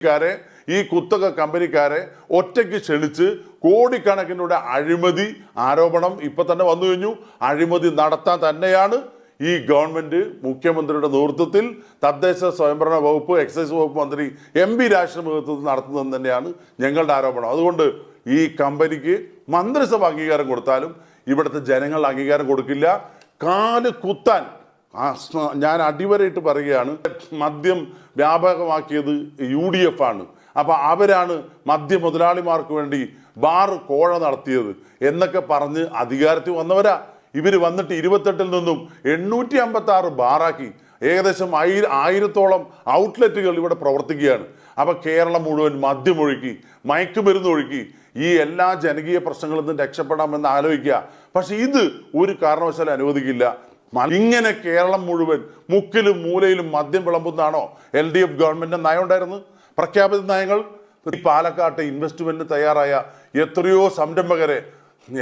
ക്കാരെ ഈ കുത്തക കമ്പനിക്കാരെ ഒറ്റയ്ക്ക് ക്ഷണിച്ച് കോടിക്കണക്കിനുള്ള അഴിമതി ആരോപണം ഇപ്പൊ തന്നെ വന്നു കഴിഞ്ഞു. അഴിമതി നടത്താൻ തന്നെയാണ് ഈ ഗവൺമെന്റ് മുഖ്യമന്ത്രിയുടെ നേതൃത്വത്തിൽ തദ്ദേശ സ്വയംഭരണ വകുപ്പ് എക്സൈസ് വകുപ്പ് മന്ത്രി എം പി രാജന്റെ നേതൃത്വത്തിൽ നടത്തുന്നതെന്ന് തന്നെയാണ് ഞങ്ങളുടെ ആരോപണം. അതുകൊണ്ട് ഈ കമ്പനിക്ക് മന്ത്രിസഭ അംഗീകാരം കൊടുത്താലും ഇവിടുത്തെ ജനങ്ങൾ അംഗീകാരം കൊടുക്കില്ല. കാൽ കുത്താൻ ഞാൻ അടിവരയിട്ട് പറയുകയാണ് മദ്യം വ്യാപകമാക്കിയത് യു ഡി എഫ് ആണ്. അപ്പൊ അവരാണ് മദ്യ മുതലാളിമാർക്ക് വേണ്ടി ബാർ കോഴ നടത്തിയത് എന്നൊക്കെ പറഞ്ഞ് അധികാരത്തിൽ വന്നവരാ. ഇവർ വന്നിട്ട് ഇരുപത്തെട്ടിൽ നിന്നും എണ്ണൂറ്റി അമ്പത്തി ആറ് ബാറാക്കി. ഏകദേശം ആയിര ആയിരത്തോളം ഔട്ട്ലെറ്റുകൾ ഇവിടെ പ്രവർത്തിക്കുകയാണ്. അപ്പൊ കേരളം മുഴുവൻ മദ്യമൊഴുക്കി മയക്കുമരുന്ന് ഒഴുക്കി ഈ എല്ലാ ജനകീയ പ്രശ്നങ്ങളിൽ നിന്നും രക്ഷപ്പെടാമെന്ന് ആലോചിക്കുക. പക്ഷെ ഇത് ഒരു കാരണവശാലും അനുവദിക്കില്ല. ഇങ്ങനെ കേരളം മുഴുവൻ മുക്കിലും മൂലയിലും മദ്യം വിളമ്പുന്നതാണോ? എൽ ഡി എഫ് ഗവൺമെന്റിന്റെ നയം ഉണ്ടായിരുന്നു. പ്രഖ്യാപിത നയങ്ങൾ. പാലക്കാട്ടെ ഇൻവെസ്റ്റ്മെന്റ് തയ്യാറായ എത്രയോ സംരംഭകരെ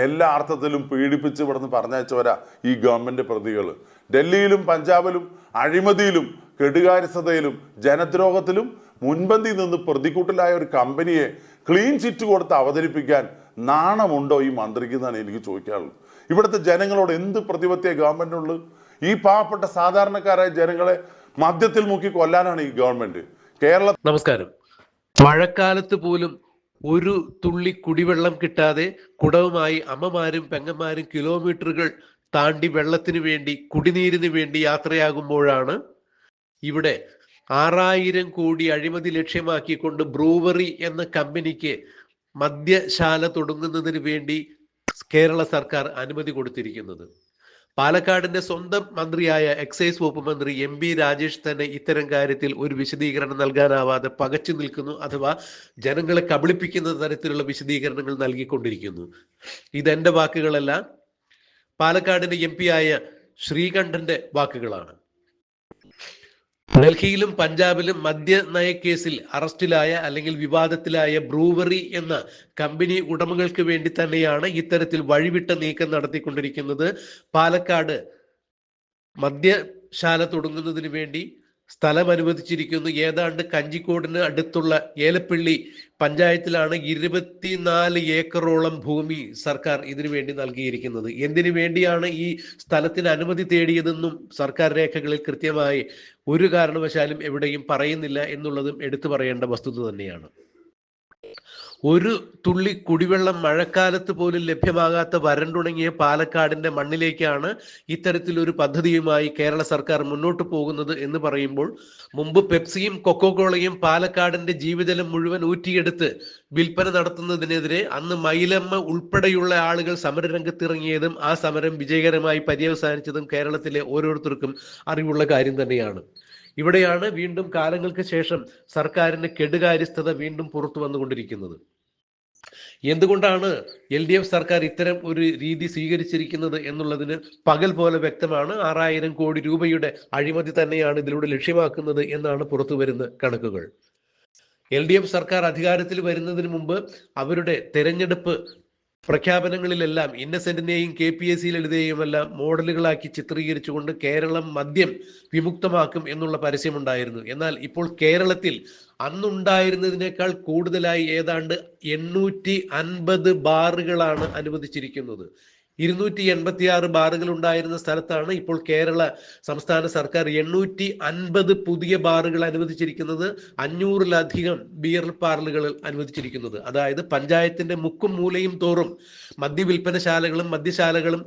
എല്ലാ അർത്ഥത്തിലും പീഡിപ്പിച്ച് ഇവിടുന്ന് പറഞ്ഞയച്ചവരാ ഈ ഗവൺമെന്റ് പ്രതികൾ ഡൽഹിയിലും പഞ്ചാബിലും അഴിമതിയിലും കെടുകാര്യസ്ഥതയിലും ജനദ്രോഹത്തിലും മുൻപന്തി നിന്ന് പ്രതിക്കൂട്ടിലായ ഒരു കമ്പനിയെ ക്ലീൻ ചിറ്റ് കൊടുത്ത് അവതരിപ്പിക്കാൻ നാണമുണ്ടോ ഈ മന്ത്രിക്ക് എന്നാണ് എനിക്ക് ചോദിക്കാനുള്ളത്. ഇവിടുത്തെ ജനങ്ങളോട് എന്ത് പ്രതിപത്തിയ ഗവൺമെന്റിനുള്ളത് ഈ പാവപ്പെട്ട സാധാരണക്കാരായ ജനങ്ങളെ മദ്യത്തിൽ മുക്കി കൊല്ലാനാണ് ഈ ഗവൺമെന്റ്. കേരള നമസ്കാരം. മഴക്കാലത്ത് പോലും ഒരു തുള്ളി കുടിവെള്ളം കിട്ടാതെ കുടവുമായി അമ്മമാരും പെങ്ങന്മാരും കിലോമീറ്ററുകൾ താണ്ടി വെള്ളത്തിന് വേണ്ടി കുടിനീരിന് വേണ്ടി യാത്രയാകുമ്പോഴാണ് ഇവിടെ ആറായിരം കോടി അഴിമതി ലക്ഷ്യമാക്കിക്കൊണ്ട് ബ്രൂവറി എന്ന കമ്പനിക്ക് മദ്യശാല തുടങ്ങുന്നതിന് വേണ്ടി കേരള സർക്കാർ അനുമതി കൊടുത്തിരിക്കുന്നത്. പാലക്കാടിന്റെ സ്വന്തം മന്ത്രിയായ എക്സൈസ് വകുപ്പ് മന്ത്രി എം ബി രാജേഷ് തന്നെ ഇത്തരം കാര്യത്തിൽ ഒരു വിശദീകരണം നൽകാനാവാതെ പകച്ചു നിൽക്കുന്നു അഥവാ ജനങ്ങളെ കബളിപ്പിക്കുന്ന തരത്തിലുള്ള വിശദീകരണങ്ങൾ നൽകിക്കൊണ്ടിരിക്കുന്നു. ഇതെന്റെ വാക്കുകളല്ല പാലക്കാടിന്റെ എം ആയ ശ്രീകണ്ഠന്റെ വാക്കുകളാണ്. ഡൽഹിയിലും പഞ്ചാബിലും മദ്യ നയക്കേസിൽ അറസ്റ്റിലായ അല്ലെങ്കിൽ വിവാദത്തിലായ ബ്രൂവറി എന്ന കമ്പനി ഉടമകൾക്ക് വേണ്ടി തന്നെയാണ് ഇത്തരത്തിൽ വഴിവിട്ട നീക്കം നടത്തിക്കൊണ്ടിരിക്കുന്നത്. പാലക്കാട് മദ്യശാല തുടങ്ങുന്നതിന് വേണ്ടി സ്ഥലം അനുവദിച്ചിരിക്കുന്നു. ഏതാണ്ട് കഞ്ചിക്കോടിന് അടുത്തുള്ള ഏലപ്പള്ളി പഞ്ചായത്തിലാണ് ഇരുപത്തിനാല് ഏക്കറോളം ഭൂമി സർക്കാർ ഇതിനു വേണ്ടി നൽകിയിരിക്കുന്നത്. എന്തിനു വേണ്ടിയാണ് ഈ സ്ഥലത്തിന് അനുമതി തേടിയതെന്നും സർക്കാർ രേഖകളിൽ കൃത്യമായി ഒരു കാരണവശാലും എവിടെയും പറയുന്നില്ല എന്നുള്ളതും എടുത്തു പറയേണ്ട വസ്തുത തന്നെയാണ്. ഒരു തുള്ളി കുടിവെള്ളം മഴക്കാലത്ത് പോലും ലഭ്യമാകാത്ത വരണ്ടുണങ്ങിയ പാലക്കാടിന്റെ മണ്ണിലേക്കാണ് ഇത്തരത്തിലൊരു പദ്ധതിയുമായി കേരള സർക്കാർ മുന്നോട്ട് പോകുന്നത് എന്ന് പറയുമ്പോൾ മുമ്പ് പെപ്സിയും കൊക്കോകോളയും പാലക്കാടിന്റെ ജീവജലം മുഴുവൻ ഊറ്റിയെടുത്ത് വിൽപ്പന നടത്തുന്നതിനെതിരെ അന്ന് മൈലമ്മ ഉൾപ്പെടെയുള്ള ആളുകൾ സമരരംഗത്തിറങ്ങിയതും ആ സമരം വിജയകരമായി പര്യവസാനിച്ചതും കേരളത്തിലെ ഓരോരുത്തർക്കും അറിവുള്ള കാര്യം തന്നെയാണ്. ഇവിടെയാണ് വീണ്ടും കാലങ്ങൾക്ക് ശേഷം സർക്കാരിന്റെ കെടുകാര്യസ്ഥത വീണ്ടും പുറത്തു വന്നുകൊണ്ടിരിക്കുന്നത്. എന്തുകൊണ്ടാണ് എൽ ഡി എഫ് സർക്കാർ ഇത്തരം ഒരു രീതി സ്വീകരിച്ചിരിക്കുന്നത് എന്നുള്ളതിന് പകൽ പോലെ വ്യക്തമാണ് ആറായിരം കോടി രൂപയുടെ അഴിമതി തന്നെയാണ് ഇതിലൂടെ ലക്ഷ്യമാക്കുന്നത് എന്നാണ് പുറത്തു വരുന്ന കണക്കുകൾ. എൽ ഡി എഫ് സർക്കാർ അധികാരത്തിൽ വരുന്നതിന് മുമ്പ് അവരുടെ തെരഞ്ഞെടുപ്പ് പ്രഖ്യാപനങ്ങളിലെല്ലാം ഇന്നസെന്റിനെയും കെ പി എസ് സി ലളിതയെയുമെല്ലാം മോഡലുകളാക്കി ചിത്രീകരിച്ചുകൊണ്ട് കേരളം മദ്യം വിമുക്തമാക്കും എന്നുള്ള പരസ്യമുണ്ടായിരുന്നു. എന്നാൽ ഇപ്പോൾ കേരളത്തിൽ അന്നുണ്ടായിരുന്നതിനേക്കാൾ കൂടുതലായി ഏതാണ്ട് എണ്ണൂറ്റി അൻപത് ബാറുകളാണ് അനുവദിച്ചിരിക്കുന്നത്. ഇരുന്നൂറ്റി എൺപത്തി ആറ് ബാറുകൾ ഉണ്ടായിരുന്ന സ്ഥലത്താണ് ഇപ്പോൾ കേരള സംസ്ഥാന സർക്കാർ എണ്ണൂറ്റി അൻപത് പുതിയ ബാറുകൾ അനുവദിച്ചിരിക്കുന്നത് അഞ്ഞൂറിലധികം ബിയർ പാർലുകൾ അനുവദിച്ചിരിക്കുന്നത്. അതായത് പഞ്ചായത്തിന്റെ മുക്കും മൂലയും തോറും മദ്യവിൽപ്പനശാലകളും മദ്യശാലകളും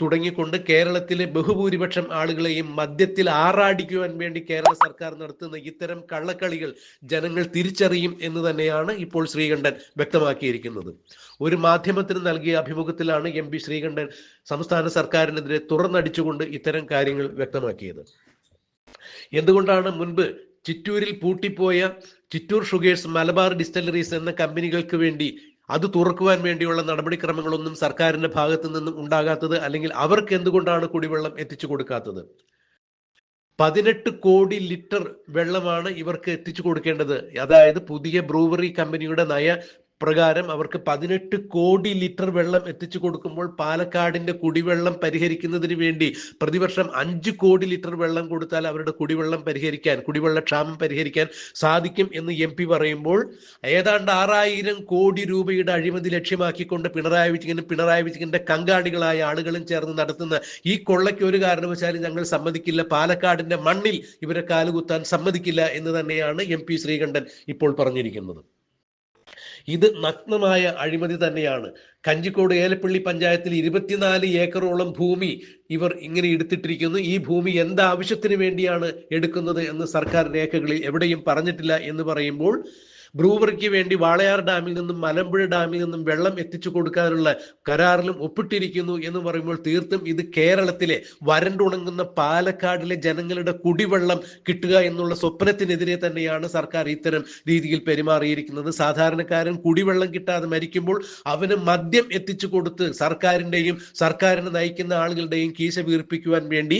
തുടങ്ങിക്കൊണ്ട് കേരളത്തിലെ ബഹുഭൂരിപക്ഷം ആളുകളെയും മദ്യത്തിൽ ആറാടിക്കുവാൻ വേണ്ടി കേരള സർക്കാർ നടത്തുന്ന ഇത്തരം കള്ളക്കളികൾ ജനങ്ങൾ തിരിച്ചറിയും എന്ന് തന്നെയാണ് ഇപ്പോൾ ശ്രീകണ്ഠൻ വ്യക്തമാക്കിയിരിക്കുന്നത്. ഒരു മാധ്യമത്തിന് നൽകിയ അഭിമുഖത്തിലാണ് എം പി ശ്രീകണ്ഠൻ സംസ്ഥാന സർക്കാരിനെതിരെ തുറന്നടിച്ചുകൊണ്ട് ഇത്തരം കാര്യങ്ങൾ വ്യക്തമാക്കിയത്. എന്തുകൊണ്ടാണ് മുൻപ് ചിറ്റൂരിൽ പൂട്ടിപ്പോയ ചിറ്റൂർ ഷുഗേഴ്സ് മലബാർ ഡിസ്റ്റലറീസ് എന്ന കമ്പനികൾക്ക് വേണ്ടി അത് തുറക്കുവാൻ വേണ്ടിയുള്ള നടപടിക്രമങ്ങളൊന്നും സർക്കാരിന്റെ ഭാഗത്തു നിന്നും ഉണ്ടാകാത്തത് അല്ലെങ്കിൽ അവർക്ക് എന്തുകൊണ്ടാണ് കുടിവെള്ളം എത്തിച്ചു കൊടുക്കാത്തത്? പതിനെട്ട് കോടി ലിറ്റർ വെള്ളമാണ് ഇവർക്ക് എത്തിച്ചു കൊടുക്കേണ്ടത്. അതായത് പുതിയ ബ്രൂവറി കമ്പനിയുടെ നയ പ്രകാരം അവർക്ക് പതിനെട്ട് കോടി ലിറ്റർ വെള്ളം എത്തിച്ചു കൊടുക്കുമ്പോൾ പാലക്കാടിന്റെ കുടിവെള്ളം പരിഹരിക്കുന്നതിന് വേണ്ടി പ്രതിവർഷം അഞ്ച് കോടി ലിറ്റർ വെള്ളം കൊടുത്താൽ അവരുടെ കുടിവെള്ളം പരിഹരിക്കാൻ കുടിവെള്ള ക്ഷാമം പരിഹരിക്കാൻ സാധിക്കും എന്ന് എം പി പറയുമ്പോൾ ഏതാണ്ട് ആറായിരം കോടി രൂപയുടെ അഴിമതി ലക്ഷ്യമാക്കിക്കൊണ്ട് പിണറായി വിജയനും പിണറായി വിജയന്റെ കങ്കാണികളായ ആളുകളും ചേർന്ന് നടത്തുന്ന ഈ കൊള്ളയ്ക്ക് ഒരു കാരണവശാലും ഞങ്ങൾ സമ്മതിക്കില്ല പാലക്കാടിന്റെ മണ്ണിൽ ഇവരെ കാലുകുത്താൻ സമ്മതിക്കില്ല എന്ന് തന്നെയാണ് എം പി ശ്രീകണ്ഠൻ ഇപ്പോൾ പറഞ്ഞിരിക്കുന്നത്. ഇത് നഗ്നമായ അഴിമതി തന്നെയാണ്. കഞ്ചിക്കോട് ഏലപ്പള്ളി പഞ്ചായത്തിൽ ഇരുപത്തിനാല് ഏക്കറോളം ഭൂമി ഇവർ ഇങ്ങനെ എടുത്തിട്ടിരിക്കുന്നു. ഈ ഭൂമി എന്താവശ്യത്തിന് വേണ്ടിയാണ് എടുക്കുന്നത് എന്ന് സർക്കാർ രേഖകളിൽ എവിടെയും പറഞ്ഞിട്ടില്ല എന്ന് പറയുമ്പോൾ ബ്രൂവറിക്ക് വേണ്ടി വാളയാർ ഡാമിൽ നിന്നും മലമ്പുഴ ഡാമിൽ നിന്നും വെള്ളം എത്തിച്ചു കൊടുക്കാനുള്ള കരാറിലും ഒപ്പിട്ടിരിക്കുന്നു എന്ന് പറയുമ്പോൾ തീർത്തും ഇത് കേരളത്തിലെ വരണ്ടുണങ്ങുന്ന പാലക്കാടിലെ ജനങ്ങളുടെ കുടിവെള്ളം കിട്ടുക എന്നുള്ള സ്വപ്നത്തിനെതിരെ തന്നെയാണ് സർക്കാർ ഇത്തരം രീതിയിൽ പെരുമാറിയിരിക്കുന്നത്. സാധാരണക്കാരൻ കുടിവെള്ളം കിട്ടാതെ മരിക്കുമ്പോൾ അവന് മദ്യം എത്തിച്ചു കൊടുത്ത് സർക്കാരിന്റെയും സർക്കാരിനെ നയിക്കുന്ന ആളുകളുടെയും കീശ വീർപ്പിക്കുവാൻ വേണ്ടി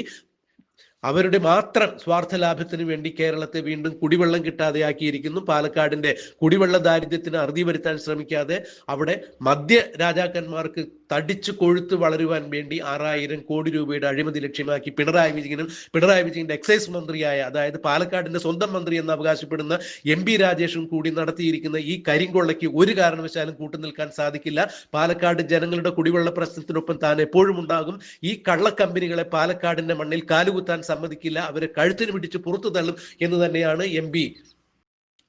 അവരുടെ മാത്രം സ്വാർത്ഥ ലാഭത്തിന് വേണ്ടി കേരളത്തെ വീണ്ടും കുടിവെള്ളം കിട്ടാതെയാക്കിയിരിക്കുന്നു. പാലക്കാടിന്റെ കുടിവെള്ള ദാരിദ്ര്യത്തിന് അറുതി വരുത്താൻ ശ്രമിക്കാതെ അവിടെ മധ്യ രാജാക്കന്മാർക്ക് തടിച്ചു കൊഴുത്ത് വളരുവാൻ വേണ്ടി ആറായിരം കോടി രൂപയുടെ അഴിമതി ലക്ഷ്യമാക്കി പിണറായി വിജയനും പിണറായി വിജയന്റെ എക്സൈസ് മന്ത്രിയായ അതായത് പാലക്കാടിന്റെ സ്വന്തം മന്ത്രി എന്ന് അവകാശപ്പെടുന്ന എം പി രാജേഷും കൂടി നടത്തിയിരിക്കുന്ന ഈ കരിങ്കൊള്ളയ്ക്ക് ഒരു കാരണവശാലും കൂട്ടുനിൽക്കാൻ സാധിക്കില്ല. പാലക്കാട് ജനങ്ങളുടെ കുടിവെള്ള പ്രശ്നത്തിനൊപ്പം താൻ എപ്പോഴും ഉണ്ടാകും. ഈ കള്ളക്കമ്പനികളെ പാലക്കാടിന്റെ മണ്ണിൽ കാലുകുത്താൻ സമ്മതിക്കില്ല. അവരെ കഴുത്തിന് പിടിച്ച് പുറത്തു തള്ളും എന്ന് തന്നെയാണ് എം പി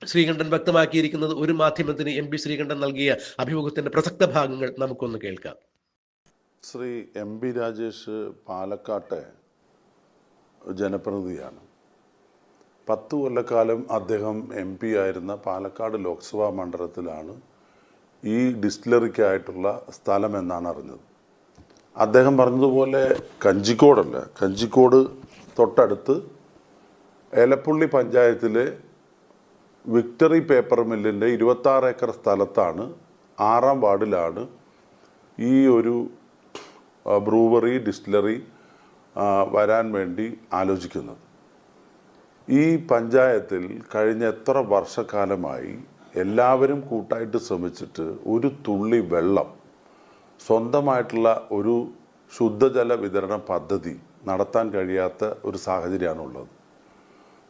ശ്രീകണ്ഠൻ വ്യക്തമാക്കിയിരിക്കുന്നത്. ഒരു മാധ്യമത്തിന് എം പി ശ്രീകണ്ഠൻ നൽകിയ അഭിമുഖത്തിന്റെ പ്രസക്ത ഭാഗങ്ങൾ നമുക്കൊന്ന് കേൾക്കാം. ശ്രീ എം പി രാജേഷ് പാലക്കാട്ടെ ജനപ്രതിനിധിയാണ്. പത്ത് കൊല്ലക്കാലം അദ്ദേഹം എം പി ആയിരുന്ന പാലക്കാട് ലോക്സഭാ മണ്ഡലത്തിലാണ് ഈ ഡിസ്റ്റിലറിക്കായിട്ടുള്ള സ്ഥലം എന്നാണ് അറിഞ്ഞത്. അദ്ദേഹം പറഞ്ഞതുപോലെ കഞ്ചിക്കോടല്ല. കഞ്ചിക്കോട് തൊട്ടടുത്ത് ഏലപ്പുള്ളി പഞ്ചായത്തിലെ വിക്ടറി പേപ്പർ മില്ലിന്റെ ഇരുപത്താറ് ഏക്കർ സ്ഥലത്താണ് ആറാം വാർഡിലാണ് ഈ ഒരു ബ്രൂവറി ഡിസ്റ്റിലറി വരാൻ വേണ്ടി ആലോചിക്കുന്നത്. ഈ പഞ്ചായത്തിൽ കഴിഞ്ഞ എത്ര വർഷക്കാലമായി എല്ലാവരും കൂട്ടായിട്ട് ശ്രമിച്ചിട്ട് ഒരു തുള്ളി വെള്ളം സ്വന്തമായിട്ടുള്ള ഒരു ശുദ്ധജല വിതരണ പദ്ധതി നടത്താൻ കഴിയാത്ത ഒരു സാഹചര്യമാണുള്ളത്.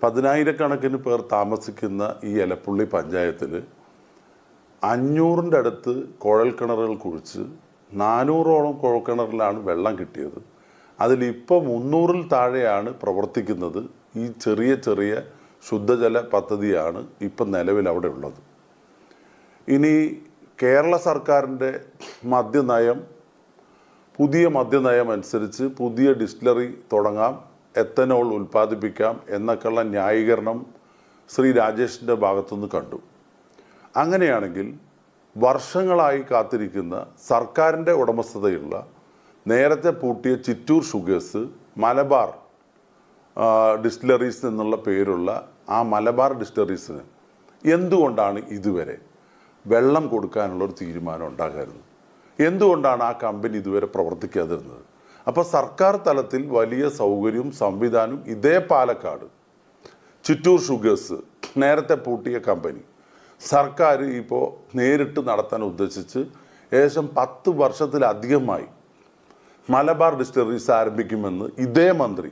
പതിനായിരക്കണക്കിന് പേർ താമസിക്കുന്ന ഈ എലപ്പുള്ളി പഞ്ചായത്തിൽ അഞ്ഞൂറിന്റെ അടുത്ത് കുഴൽക്കിണറുകൾ കുഴിച്ച് നാനൂറോളം കുഴൽക്കിണറിലാണ് വെള്ളം കിട്ടിയത്. അതിലിപ്പോൾ മുന്നൂറിൽ താഴെയാണ് പ്രവർത്തിക്കുന്നത്. ഈ ചെറിയ ചെറിയ ശുദ്ധജല പദ്ധതിയാണ് ഇപ്പം നിലവിൽ അവിടെ ഉള്ളത്. ഇനി കേരള സർക്കാരിന്റെ മദ്യനയം പുതിയ മദ്യനയം അനുസരിച്ച് പുതിയ ഡിസ്റ്റിലറി തുടങ്ങാം എത്തനോൾ ഉൽപ്പാദിപ്പിക്കാം എന്നൊക്കെയുള്ള ന്യായീകരണം ശ്രീ രാജേഷിന്റെ ഭാഗത്തുനിന്ന് കണ്ടു. അങ്ങനെയാണെങ്കിൽ വർഷങ്ങളായി കാത്തിരിക്കുന്ന സർക്കാരിന്റെ ഉടമസ്ഥതയുള്ള നേരത്തെ പൂട്ടിയ ചിറ്റൂർ ഷുഗേഴ്സ് മലബാർ ഡിസ്റ്റിലറീസ് എന്നുള്ള പേരുള്ള ആ മലബാർ ഡിസ്റ്റിലറീസിന് എന്തുകൊണ്ടാണ് ഇതുവരെ വെള്ളം കൊടുക്കാനുള്ള ഒരു തീരുമാനം ഉണ്ടാകാറുന്നത് എന്തുകൊണ്ടാണ് ആ കമ്പനി ഇതുവരെ പ്രവർത്തിക്കാതിരുന്നത്? അപ്പോൾ സർക്കാർ തലത്തിൽ വലിയ സൗകര്യവും സംവിധാനവും ഇതേ പാലക്കാട് ചുറ്റൂർ ഷുഗേഴ്സ് നേരത്തെ പൂട്ടിയ കമ്പനി. സർക്കാർ ഇപ്പോൾ നേരിട്ട് നടത്താൻ ഉദ്ദേശിച്ച് ഏകദേശം പത്ത് വർഷത്തിലധികമായി മലബാർ ഡിസ്റ്റിലറീസ് ആരംഭിക്കുമെന്ന് ഇതേ മന്ത്രി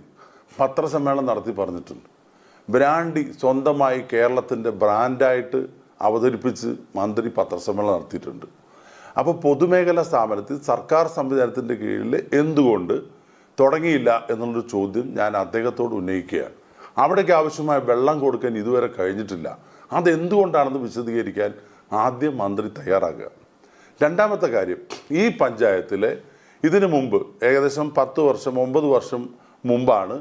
പത്രസമ്മേളനം നടത്തി പറഞ്ഞിട്ടുണ്ട്. ബ്രാൻഡി സ്വന്തമായി കേരളത്തിന്റെ ബ്രാൻഡായിട്ട് അവതരിപ്പിച്ച് മന്ത്രി പത്രസമ്മേളനം നടത്തിയിട്ടുണ്ട്. അപ്പോൾ പൊതുമേഖലാ സ്ഥാപനത്തിൽ സർക്കാർ സംവിധാനത്തിന്റെ കീഴിൽ എന്തുകൊണ്ട് തുടങ്ങിയില്ല എന്നുള്ളൊരു ചോദ്യം ഞാൻ അദ്ദേഹത്തോട് ഉന്നയിക്കുകയാണ്. അവിടേക്ക് ആവശ്യമായ വെള്ളം കൊടുക്കാൻ ഇതുവരെ കഴിഞ്ഞിട്ടില്ല. അതെന്തുകൊണ്ടാണെന്ന് വിശദീകരിക്കാൻ ആദ്യം മന്ത്രി തയ്യാറാകുക. രണ്ടാമത്തെ കാര്യം ഈ പഞ്ചായത്തിലെ ഇതിനു മുമ്പ് ഏകദേശം പത്ത് വർഷം ഒമ്പത് വർഷം മുമ്പാണ്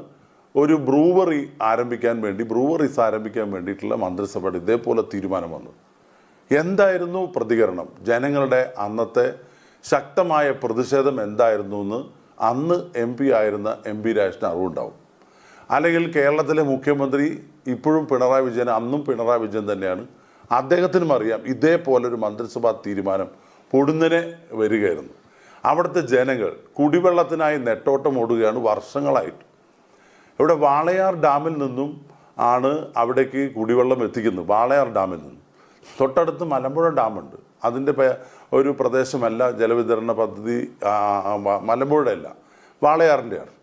ഒരു ബ്രൂവറി ആരംഭിക്കാൻ വേണ്ടി ബ്രൂവറീസ് ആരംഭിക്കാൻ വേണ്ടിയിട്ടുള്ള മന്ത്രിസഭയുടെ ഇതേപോലെ തീരുമാനം വന്നത്. എന്തായിരുന്നു പ്രതികരണം? ജനങ്ങളുടെ അന്നത്തെ ശക്തമായ പ്രതിഷേധം എന്തായിരുന്നു എന്ന് അന്ന് എം പി ആയിരുന്ന എം പി രാജേഷിന് അറിവുണ്ടാവും. അല്ലെങ്കിൽ കേരളത്തിലെ മുഖ്യമന്ത്രി ഇപ്പോഴും പിണറായി വിജയൻ അന്നും പിണറായി വിജയൻ തന്നെയാണ്. അദ്ദേഹത്തിനും അറിയാം ഇതേപോലൊരു മന്ത്രിസഭാ തീരുമാനം പൊടുന്നനെ വരികയായിരുന്നു. അവിടുത്തെ ജനങ്ങൾ കുടിവെള്ളത്തിനായി നെട്ടോട്ടം ഓടുകയാണ് വർഷങ്ങളായിട്ട്. ഇവിടെ വാളയാർ ഡാമിൽ നിന്നും ആണ് അവിടേക്ക് കുടിവെള്ളം എത്തിക്കുന്നത് വാളയാർ ഡാമിൽ നിന്നും. തൊട്ടടുത്ത് മലമ്പുഴ ഡാമുണ്ട്. അതിന്റെ ഒരു പ്രദേശമല്ല ജലവിതരണ പദ്ധതി മലമ്പുഴയല്ല വാളയാറിന്റെയാണ്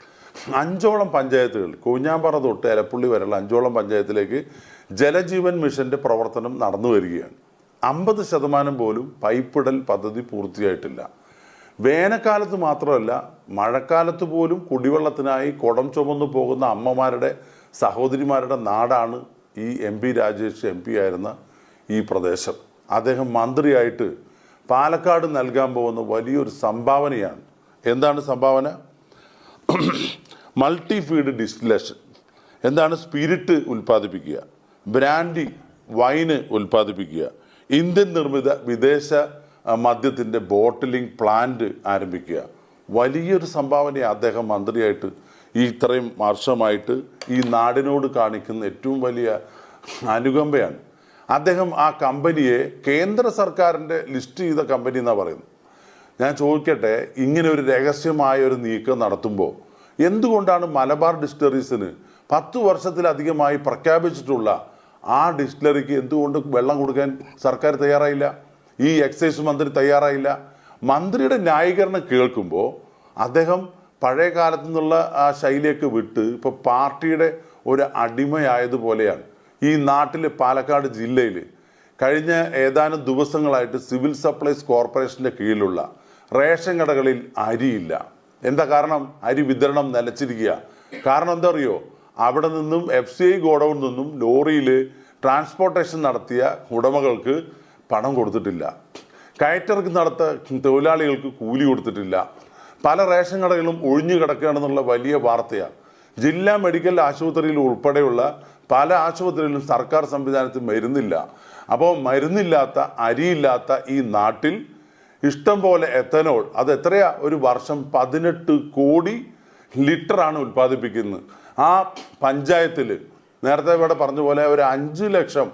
അഞ്ചോളം പഞ്ചായത്തുകൾ കൂഞ്ഞാമ്പാറ തൊട്ട് എലപ്പുള്ളി വരെയുള്ള അഞ്ചോളം പഞ്ചായത്തിലേക്ക് ജലജീവൻ മിഷന്റെ പ്രവർത്തനം നടന്നു വരികയാണ്. അമ്പത് ശതമാനം പോലും പൈപ്പിടൽ പദ്ധതി പൂർത്തിയായിട്ടില്ല. വേനൽക്കാലത്ത് മാത്രമല്ല മഴക്കാലത്ത് പോലും കുടിവെള്ളത്തിനായി കുടം ചുമന്നു പോകുന്ന അമ്മമാരുടെ സഹോദരിമാരുടെ നാടാണ് ഈ M P Rajesh M P ആയിരുന്ന ഈ പ്രദേശം. അദ്ദേഹം മന്ത്രിയായിട്ട് പാലക്കാട് നൽകാൻ പോകുന്ന വലിയൊരു സംഭാവനയാണ്. എന്താണ് സംഭാവന? Multi feed distillation. എന്താണ് സ്പിരിറ്റ് ഉൽപ്പാദിപ്പിക്കുക? ബ്രാൻഡി വൈന് ഉൽപ്പാദിപ്പിക്കുക. ഇന്ത്യൻ നിർമ്മിത വിദേശ മദ്യത്തിന്റെ ബോട്ടിലിംഗ് പ്ലാന്റ് ആരംഭിക്കുക. വലിയൊരു സംഭാവനയാണ് അദ്ദേഹം മന്ത്രിയായിട്ട് ഈ ഇത്രയും വർഷമായിട്ട് ഈ നാടിനോട് കാണിക്കുന്ന ഏറ്റവും വലിയ അനുകമ്പയാണ്. അദ്ദേഹം ആ കമ്പനിയെ കേന്ദ്ര സർക്കാരിന്റെ ലിസ്റ്റ് ചെയ്ത കമ്പനി എന്നാണ് പറയുന്നത്. ഞാൻ ചോദിക്കട്ടെ ഇങ്ങനെ ഒരു രഹസ്യമായ ഒരു നീക്കം നടത്തുമ്പോൾ എന്തുകൊണ്ടാണ് മലബാർ ഡിസ്റ്റിലറീസിന് പത്ത് വർഷത്തിലധികമായി പ്രഖ്യാപിച്ചിട്ടുള്ള ആ ഡിസ്റ്റിലറിക്ക് എന്തുകൊണ്ട് വെള്ളം കൊടുക്കാൻ സർക്കാർ തയ്യാറായില്ല? ഈ എക്സൈസ് മന്ത്രി തയ്യാറായില്ല? മന്ത്രിയുടെ ന്യായീകരണം കേൾക്കുമ്പോൾ അദ്ദേഹം പഴയ കാലത്തു നിന്നുള്ള ആ ശൈലിയൊക്കെ വിട്ട് ഇപ്പോൾ പാർട്ടിയുടെ ഒരു അടിമയായതുപോലെയാണ് ഈ നാട്ടിൽ പാലക്കാട് ജില്ലയിൽ കഴിഞ്ഞ ഏതാനും ദിവസങ്ങളായിട്ട് സിവിൽ സപ്ലൈസ് കോർപ്പറേഷന്റെ കീഴിലുള്ള റേഷൻ കടകളിൽ അരിയില്ല. എന്താ കാരണം? അരി വിതരണം നിലച്ചിരിക്കുക കാരണം എന്താ അറിയോ? അവിടെ നിന്നും എഫ് സി ഐ ഗോഡൌൺ നിന്നും ലോറിയിൽ ട്രാൻസ്പോർട്ടേഷൻ നടത്തിയ ഉടമകൾക്ക് പണം കൊടുത്തിട്ടില്ല. കയറ്റിറക്കി നടത്ത തൊഴിലാളികൾക്ക് കൂലി കൊടുത്തിട്ടില്ല. പല റേഷൻ കടകളും ഒഴിഞ്ഞു കിടക്കുകയാണെന്നുള്ള വലിയ വാർത്തയാണ് ജില്ലാ മെഡിക്കൽ ആശുപത്രിയിൽ ഉൾപ്പെടെയുള്ള പല ആശുപത്രികളിലും സർക്കാർ സംവിധാനത്തിൽ മരുന്നില്ല. അപ്പോൾ മരുന്നില്ലാത്ത അരിയില്ലാത്ത ഈ നാട്ടിൽ ഇഷ്ടം പോലെ എത്തനോൾ അത് എത്രയാ? ഒരു വർഷം പതിനെട്ട് കോടി ലിറ്ററാണ് ഉൽപ്പാദിപ്പിക്കുന്നത്. ആ പഞ്ചായത്തിൽ നേരത്തെ ഇവിടെ പറഞ്ഞ പോലെ ഒരു അഞ്ച് ലക്ഷം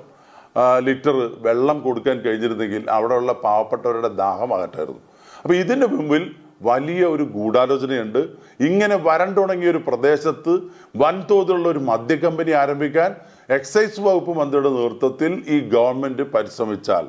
ലിറ്റർ വെള്ളം കൊടുക്കാൻ കഴിഞ്ഞിരുന്നെങ്കിൽ അവിടെയുള്ള പാവപ്പെട്ടവരുടെ ദാഹം അകറ്റായിരുന്നു. അപ്പോൾ ഇതിന്റെ മുമ്പിൽ വലിയ ഒരു ഗൂഢാലോചനയുണ്ട്. ഇങ്ങനെ വരണ്ടുണങ്ങിയ ഒരു പ്രദേശത്ത് വൻതോതിലുള്ള ഒരു മദ്യ കമ്പനി ആരംഭിക്കാൻ എക്സൈസ് വകുപ്പ് മന്ത്രിയുടെ നേതൃത്വത്തിൽ ഈ ഗവൺമെന്റ് പരിശ്രമിച്ചാൽ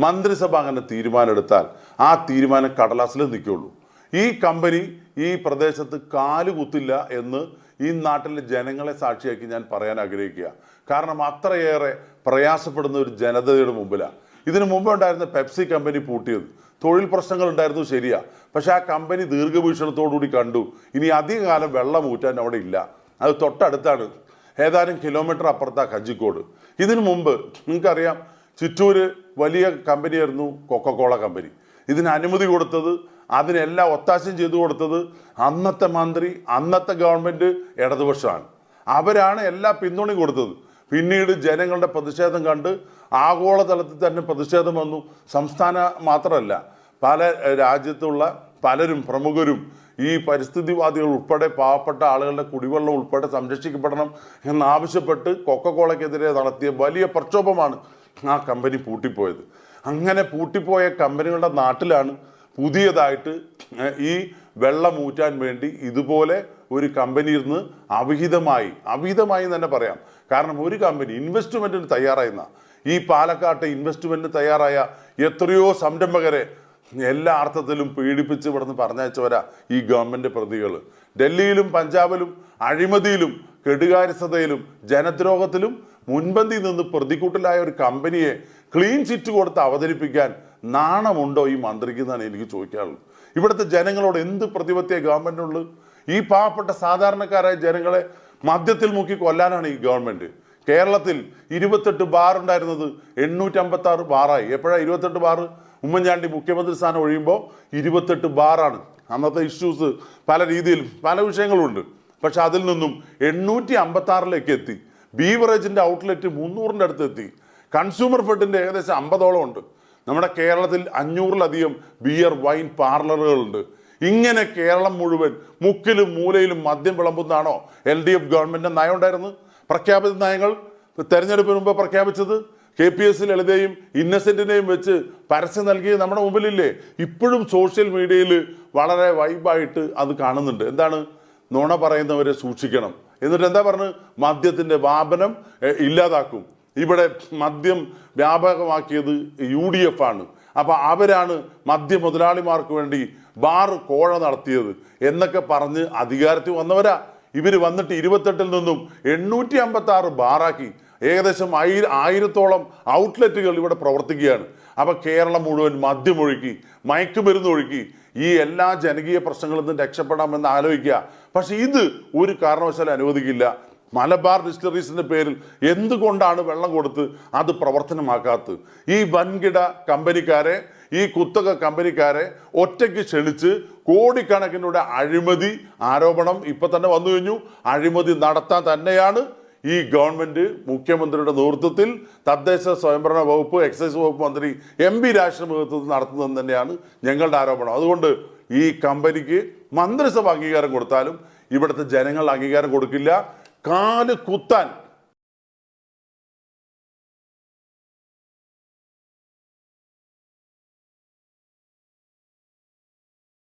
മന്ത്രിസഭ അങ്ങനെ തീരുമാനമെടുത്താൽ ആ തീരുമാനം കടലാസിൽ നിൽക്കുകയുള്ളൂ ഈ കമ്പനി ഈ പ്രദേശത്ത് കാൽ കുത്തില്ല എന്ന് ഈ നാട്ടിലെ ജനങ്ങളെ സാക്ഷിയാക്കി ഞാൻ പറയാൻ ആഗ്രഹിക്കുക. കാരണം അത്രയേറെ പ്രയാസപ്പെടുന്ന ഒരു ജനതയുടെ മുമ്പിലാണ് ഇതിനു മുമ്പ് ഉണ്ടായിരുന്ന പെപ്സി കമ്പനി പൂട്ടിയത്. തൊഴിൽ പ്രശ്നങ്ങൾ ഉണ്ടായിരുന്നു ശരിയാ. പക്ഷെ ആ കമ്പനി ദീർഘവീക്ഷണത്തോടുകൂടി കണ്ടു. ഇനി അധികകാലം വെള്ളം ഊറ്റാൻ അവിടെ ഇല്ല. അത് തൊട്ടടുത്താണ്. ഏതാനും കിലോമീറ്റർ അപ്പുറത്താ കഞ്ചിക്കോട്. ഇതിനു മുമ്പ് നിങ്ങൾക്കറിയാം ചിറ്റൂര് വലിയ കമ്പനിയായിരുന്നു കൊക്കക്കോള കമ്പനി. ഇതിന് അനുമതി കൊടുത്തത് അതിനെല്ലാം ഒത്താശം ചെയ്തു കൊടുത്തത് അന്നത്തെ മന്ത്രി അന്നത്തെ ഗവൺമെന്റ് ഇടതുപക്ഷമാണ്. അവരാണ് എല്ലാ പിന്തുണയും കൊടുത്തത്. പിന്നീട് ജനങ്ങളുടെ പ്രതിഷേധം കണ്ട് ആഗോളതലത്തിൽ തന്നെ പ്രതിഷേധം വന്നു. സംസ്ഥാന മാത്രമല്ല പല രാജ്യത്തുള്ള പലരും പ്രമുഖരും ഈ പരിസ്ഥിതിവാദികൾ ഉൾപ്പെടെ പാവപ്പെട്ട ആളുകളുടെ കുടിവെള്ളം ഉൾപ്പെടെ സംരക്ഷിക്കപ്പെടണം എന്നാവശ്യപ്പെട്ട് കൊക്കക്കോളയ്ക്കെതിരെ നടത്തിയ വലിയ പ്രക്ഷോഭമാണ് ആ കമ്പനി പൂട്ടിപ്പോയത്. അങ്ങനെ പൂട്ടിപ്പോയ കമ്പനികളുടെ നാട്ടിലാണ് പുതിയതായിട്ട് ഈ വെള്ളം ഊറ്റാൻ വേണ്ടി ഇതുപോലെ ഒരു കമ്പനിയിൽ നിന്ന് അവിഹിതമായി അവിഹിതമായി തന്നെ പറയാം. കാരണം ഒരു കമ്പനി ഇൻവെസ്റ്റ്മെന്റിന് തയ്യാറായിരുന്ന ഈ പാലക്കാട്ടെ ഇൻവെസ്റ്റ്മെന്റിന് തയ്യാറായ എത്രയോ സംരംഭകരെ എല്ലാ അർത്ഥത്തിലും പീഡിപ്പിച്ച് ഇവിടുന്ന് പറഞ്ഞയച്ചവരാ ഈ ഗവൺമെന്റ് പ്രതികൾ ഡൽഹിയിലും പഞ്ചാബിലും അഴിമതിയിലും കെടുകാര്യസ്ഥതയിലും ജനദ്രോഹത്തിലും മുൻപന്തി നിന്ന് പ്രതിക്കൂട്ടിലായ ഒരു കമ്പനിയെ ക്ലീൻ ചിറ്റ് കൊടുത്ത് അവതരിപ്പിക്കാൻ നാണമുണ്ടോ ഈ മന്ത്രിക്ക് എന്നാണ് എനിക്ക് ചോദിക്കാനുള്ളത്. ഇവിടുത്തെ ജനങ്ങളോട് എന്ത് പ്രതിപത്തിയ ഗവൺമെന്റിനുള്ളു? ഈ പാവപ്പെട്ട സാധാരണക്കാരായ ജനങ്ങളെ മദ്യത്തിൽ മുക്കി കൊല്ലാനാണ് ഈ ഗവൺമെന്റ്. കേരളത്തിൽ ഇരുപത്തെട്ട് ബാർ ഉണ്ടായിരുന്നത് എണ്ണൂറ്റി അമ്പത്തി ആറ് ബാറായി. എപ്പോഴാണ് ഇരുപത്തെട്ട് ബാർ? ഉമ്മൻചാണ്ടി മുഖ്യമന്ത്രി സ്ഥാനം ഒഴിയുമ്പോൾ ഇരുപത്തെട്ട് ബാറാണ്. അന്നത്തെ ഇഷ്യൂസ് പല രീതിയിൽ പല വിഷയങ്ങളുണ്ട്. പക്ഷെ അതിൽ നിന്നും എണ്ണൂറ്റി അമ്പത്തി ആറിലേക്ക് എത്തി ബീവറേജിന്റെ ഔട്ട്ലെറ്റ് മുന്നൂറിന്റെ അടുത്ത് എത്തി. കൺസ്യൂമർ ഫെഡിന്റെ ഏകദേശം അമ്പതോളം ഉണ്ട്. നമ്മുടെ കേരളത്തിൽ അഞ്ഞൂറിലധികം ബിയർ വൈൻ പാർലറുകളുണ്ട് ഇങ്ങനെ കേരളം മുഴുവൻ മുക്കിലും മൂലയിലും മദ്യം വിളമ്പുന്നതാണോ? എൽ ഡി എഫ് ഗവൺമെന്റിന്റെ നയം ഉണ്ടായിരുന്നു. പ്രഖ്യാപിത നയങ്ങൾ തെരഞ്ഞെടുപ്പിന് മുമ്പ് പ്രഖ്യാപിച്ചത്. കെ പി എസ് ലളിതയും ഇന്നസെന്റിനെയും വെച്ച് പരസ്യം നൽകി നമ്മുടെ മുമ്പിലില്ലേ? ഇപ്പോഴും സോഷ്യൽ മീഡിയയിൽ വളരെ വൈബായിട്ട് അത് കാണുന്നുണ്ട്. എന്താണ്? നുണ പറയുന്നവരെ സൂക്ഷിക്കണം. എന്നിട്ട് എന്താ പറഞ്ഞു? മദ്യത്തിന്റെ വാപനം ഇല്ലാതാക്കും. ഇവിടെ മദ്യം വ്യാപകമാക്കിയത് യു ഡി എഫ് ആണ്. അപ്പൊ അവരാണ് മദ്യ മുതലാളിമാർക്ക് വേണ്ടി ബാർ കോഴ നടത്തിയത് എന്നൊക്കെ പറഞ്ഞ് അധികാരത്തിൽ വന്നവരാ. ഇവർ വന്നിട്ട് ഇരുപത്തെട്ടിൽ നിന്നും എണ്ണൂറ്റി അമ്പത്തി ആറ് ബാറാക്കി. ഏകദേശം ആയിര ആയിരത്തോളം ഔട്ട്ലെറ്റുകൾ ഇവിടെ പ്രവർത്തിക്കുകയാണ്. അപ്പൊ കേരളം മുഴുവൻ മദ്യമൊഴുക്കി മയക്കുമരുന്ന് ഒഴുക്കി ഈ എല്ലാ ജനകീയ പ്രശ്നങ്ങളിൽ നിന്നും രക്ഷപ്പെടാമെന്ന് ആലോചിക്കുക. പക്ഷെ ഇത് ഒരു കാരണവശാലും അനുവദിക്കില്ല. മലബാർ ഡിസ്റ്റിലറീസിന്റെ പേരിൽ എന്തുകൊണ്ടാണ് വെള്ളം കൊടുത്ത് അത് പ്രവർത്തനമാക്കാത്തത് ഈ വൻകിട കമ്പനിക്കാരെ ഈ കുത്തക കമ്പനിക്കാരെ ഒറ്റയ്ക്ക് ക്ഷണിച്ച് കോടിക്കണക്കിനുടെ അഴിമതി ആരോപണം ഇപ്പൊ തന്നെ വന്നു കഴിഞ്ഞു. അഴിമതി നടത്താൻ തന്നെയാണ് ഈ ഗവൺമെന്റ് മുഖ്യമന്ത്രിയുടെ നേതൃത്വത്തിൽ തദ്ദേശ സ്വയംഭരണ വകുപ്പ് എക്സൈസ് വകുപ്പ് മന്ത്രി എം പി രാഷ്ട്രീയ നേതൃത്വത്തിൽ നടത്തുന്നതെന്ന് തന്നെയാണ് ഞങ്ങളുടെ ആരോപണം. അതുകൊണ്ട് ഈ കമ്പനിക്ക് മന്ത്രിസഭ അംഗീകാരം കൊടുത്താലും ഇവിടുത്തെ ജനങ്ങൾ അംഗീകാരം കൊടുക്കില്ല. കാൽ കുത്താൻ